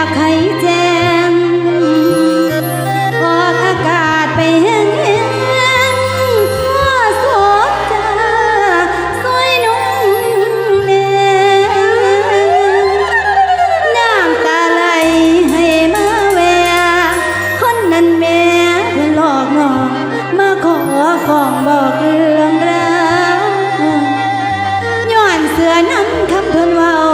ากให้แจ้งออกอากาศไปแห้งแห้งพ่อสดาสวยนุ่งแนน้ำตาไหลให้มาแวคนนั้นแม่เพื่อหลอกน้อมาขอของบอกเรื่องราวย้อเสือนั้นคำทนว่า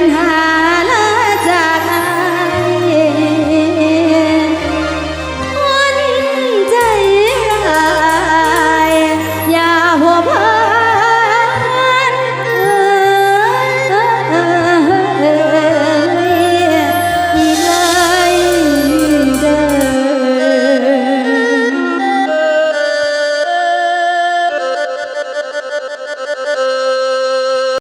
ปัญหา